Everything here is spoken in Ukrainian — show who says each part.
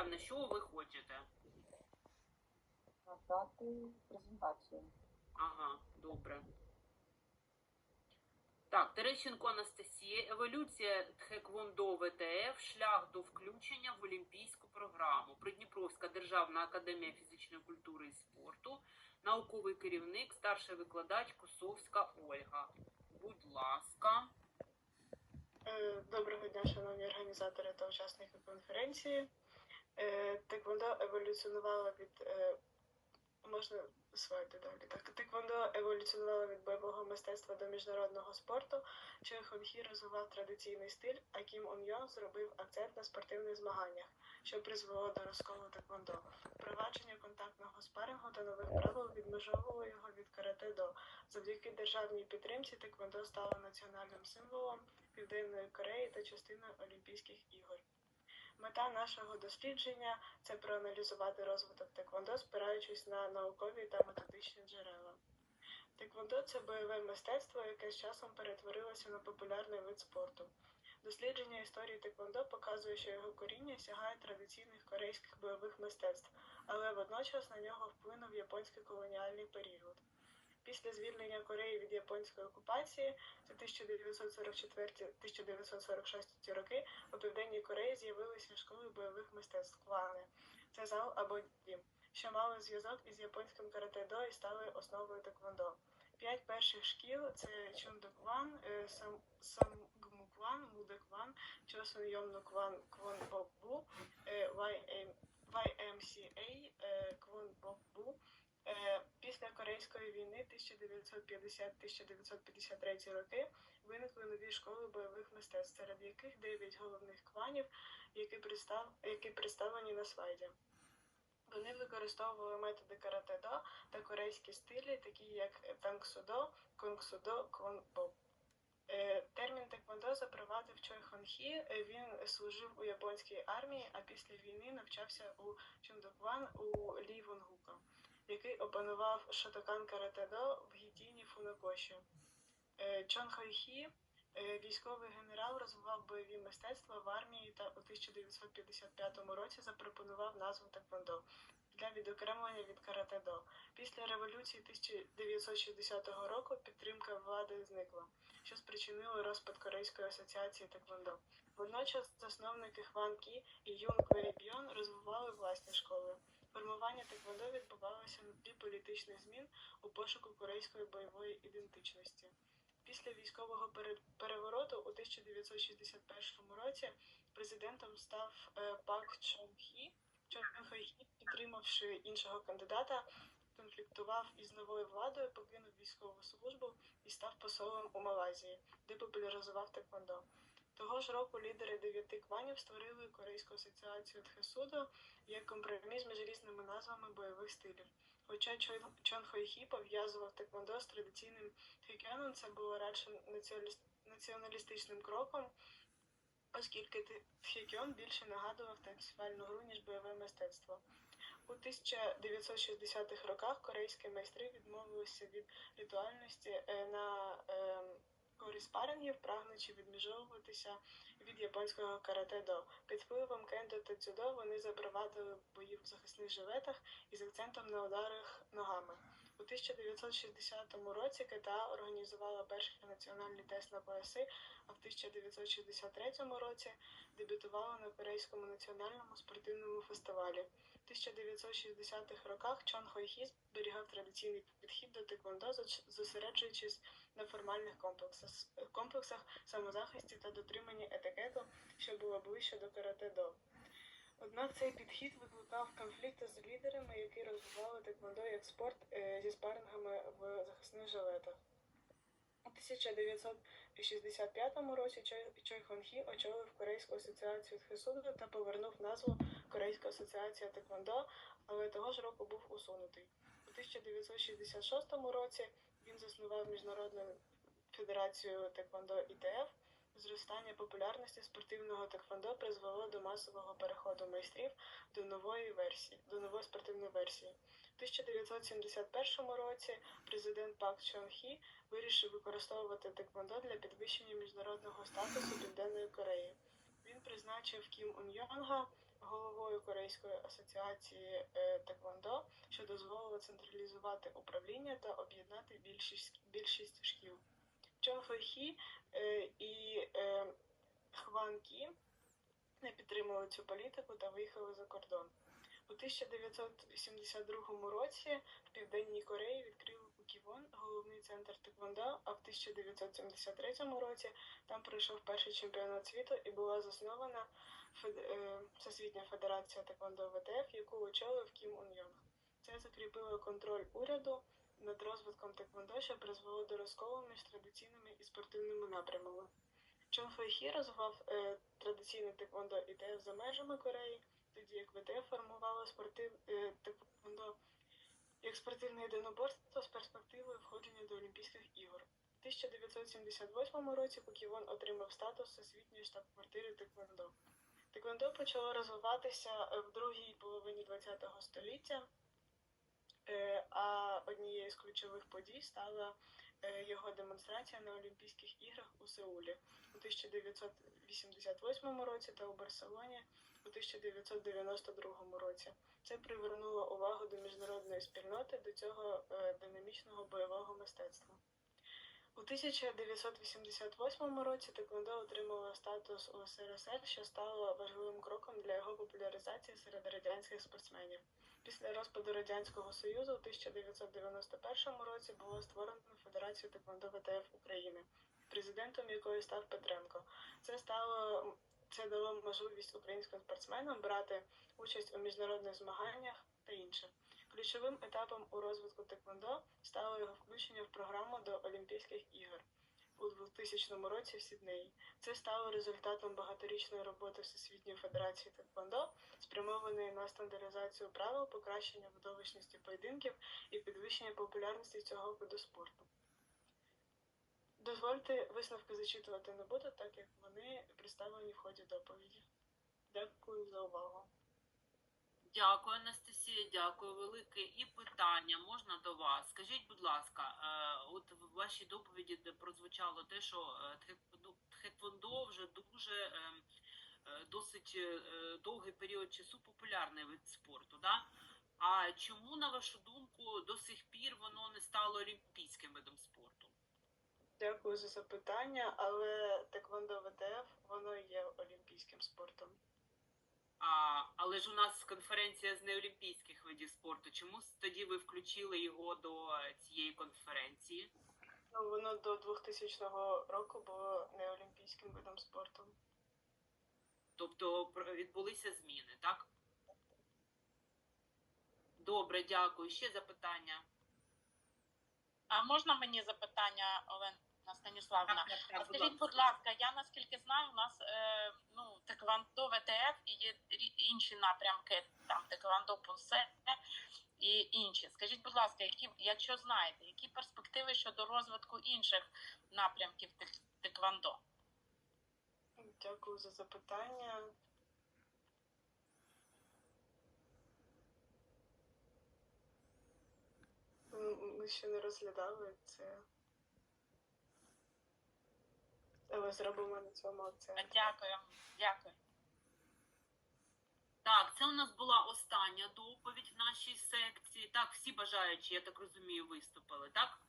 Speaker 1: Мирославна, що ви хочете?
Speaker 2: надати презентацію.
Speaker 1: Ага, добре. Так, Терещенко Анастасія, еволюція Тхеквондо ВТФ, шлях до включення в олімпійську програму. Придніпровська державна академія фізичної культури і спорту, науковий керівник, старший викладач Косовська Ольга. Будь ласка.
Speaker 3: Е, Доброго дня, шановні організатори та учасники конференції. Е, Теквондо еволюціонувало від е, можна свайти далі. Так, Теквондо еволюціонувало від бойового мистецтва до міжнародного спорту. Чой Хонхі розвивав традиційний стиль, а Кім Он Йон зробив акцент на спортивних змаганнях, що призвело до розколу Теквондо. Впровадження контактного спарингу та нових правил відмежовувало його від карате-до. Завдяки державній підтримці Теквондо стало національним символом Південної Кореї та частиною Олімпійських ігор. Мета нашого дослідження це проаналізувати розвиток теквондо, спираючись на наукові та методичні джерела. Теквондо це бойове мистецтво, яке з часом перетворилося на популярний вид спорту. Дослідження історії теквондо показує, що його коріння сягає традиційних корейських бойових мистецтв, але водночас на нього вплинув японський колоніальний період. Після звільнення Кореї від японської окупації це 1944-1946 роки у Південній Кореї з'явилися школи бойових мистецтв клани. Це зал або дім, що мали зв'язок із японським карате-до і стали основою теквондо. П'ять перших шкіл це Чундокван, е, Сам- Самгмукван, Мудекван, Чосон Йомнукван, Квонбокбу, е, YM YMCA, е, Квонбокбу. Е, Після Корейської війни 1950-1953 роки виникли нові школи бойових мистецтв, серед яких 9 головних кланів, які, представ... які представлені на слайді. Вони використовували методи карате-до та корейські стилі, такі як танксудо, кунгсудо, квонбо. Е, Термін теквондо запровадив Чой Хонхі. Е, Він служив у японській армії, а після війни навчався у Чундокван у Лі Вонгука, який опанував шотокан карате-до в Гітіні Фунакоші. Е, Чон Хойхі, е, військовий генерал, розвивав бойові мистецтва в армії та у 1955 році запропонував назву Теквондо для відокремлення від карате-до. Після революції 1960 року підтримка влади зникла, що спричинило розпад Корейської асоціації Теквондо. Водночас засновники Хван Кі і Юн Кверібйон розвивали власні школи. Формування Теквондо відбувалося на тлі політичних змін у пошуку корейської бойової ідентичності. Після військового перевороту у 1961 році президентом став е, Пак Чон Хі. Чон Хі, підтримавши іншого кандидата, конфліктував із новою владою, покинув військову службу і став посолом у Малайзії, де популяризував теквондо. Того ж року лідери дев'яти кланів створили Корейську асоціацію Тхесудо як компроміс між різними назвами бойових стилів. Хоча Чон- Хойхі пов'язував теквондо з традиційним тхекеном, це було радше націоналістичним кроком, оскільки те- більше нагадував танцювальну гру, ніж бойове мистецтво. У 1960-х роках корейські майстри відмовилися від ритуальності е, на користь спарингів, прагнучи відміжовуватися від японського карате-до. Під впливом кендо та дзюдо вони запровадили бої в захисних жилетах із акцентом на ударах ногами. У 1960 році КТА організувала перший національний тест на пояси, а в 1963 році дебютувала на Корейському національному спортивному фестивалі. В 1960-х роках Чон Хойхі зберігав традиційний підхід до теквондо, зач- зосереджуючись на формальних комплексах, комплексах самозахисті та дотриманні етикету, що було ближче до карате-до. Однак цей підхід викликав конфлікти з лідерами, які розвивали теквондо як спорт е, зі спарингами в захисних жилетах. У 1965 році Чой, Чой Хон Хі очолив Корейську асоціацію Тхесудо та повернув назву Корейська асоціація Теквондо, але того ж року був усунутий. У 1966 році він заснував Міжнародну федерацію Теквондо ІТФ. Зростання популярності спортивного теквондо призвело до масового переходу майстрів до нової версії, до нової спортивної версії. У 1971 році президент Пак Чон Хі вирішив використовувати теквондо для підвищення міжнародного статусу Південної Кореї. Він призначив Кім Ун Йонга головою Корейської асоціації е, Теквондо, що дозволило централізувати управління та об'єднати більшість, більшість шкіл. Чон Хі е, і е, Хван Кі не підтримали цю політику та виїхали за кордон. У 1972 році в Південній Кореї відкрили Куківон, головний центр Теквондо, а в 1973 році там пройшов перший чемпіонат світу і була заснована е, Всесвітня Федерація Теквондо ВТФ, яку очолив Кім Ун Йонг. Це закріпило контроль уряду над розвитком Теквондо, що призвело до розколу між традиційними і спортивними напрямами. Чон Фейхі розвивав е, традиційне Теквондо ІТФ за межами Кореї, тоді як ВТФ формувало спортив е, як спортивне єдиноборство з перспективою входження до Олімпійських ігор. У 1978 році Куківон отримав статус всесвітньої штаб-квартири Теквондо. Теквондо почало розвиватися е, в другій половині ХХ століття, е, а однією з ключових подій стала його демонстрація на Олімпійських іграх у Сеулі у 1988 році та у Барселоні у 1992 році. Це привернуло увагу до міжнародної спільноти до цього е, динамічного бойового мистецтва. У 1988 році Теквондо отримало статус у СРСР, що стало важливим кроком для його популяризації серед радянських спортсменів. Після розпаду Радянського Союзу у 1991 році було створено Федерацію Теквондо ВТФ України, президентом якої став Петренко. Це стало це дало можливість українським спортсменам брати участь у міжнародних змаганнях та інше. Ключовим етапом у розвитку Теквондо стало його включення в програму до Олімпійських ігор у 2000 році в Сіднеї. Це стало результатом багаторічної роботи Всесвітньої Федерації Теквондо, спрямованої на стандартизацію правил, покращення видовищності поєдинків і підвищення популярності цього виду спорту. Дозвольте висновки зачитувати не буду, так як вони представлені в ході доповіді. Дякую за увагу.
Speaker 1: Дякую, Анастасія, дякую велике. І питання можна до вас. Скажіть, будь ласка, е, от в вашій доповіді прозвучало те, що е, тхеквондо- вже дуже е, е, досить довгий період часу популярний вид спорту. Да? А чому, на вашу думку, до сих пір воно не стало олімпійським видом спорту?
Speaker 3: Дякую за запитання, але Теквондо ВТФ воно є олімпійським спортом.
Speaker 1: А, але ж у нас конференція з неолімпійських видів спорту. Чому тоді ви включили його до цієї конференції?
Speaker 3: Ну, воно до 2000 року було не олімпійським видом спорту.
Speaker 1: Тобто відбулися зміни, так? Добре, дякую. Ще запитання.
Speaker 4: А можна мені запитання, Олена Станіславна? А Скажіть, будь ласка, я наскільки знаю, у нас е, ну, Теквандо ВТФ і є інші напрямки, там Теквандо Пунсе і інші. Скажіть, будь ласка, які, якщо знаєте, які перспективи щодо розвитку інших напрямків тек- Теквандо?
Speaker 3: Дякую за запитання. Ми ще не розглядали це. Але зробимо на цьому акцент.
Speaker 4: Дякую, дякую.
Speaker 1: Так, це у нас була остання доповідь в нашій секції. Так, всі бажаючі, я так розумію, виступили, так?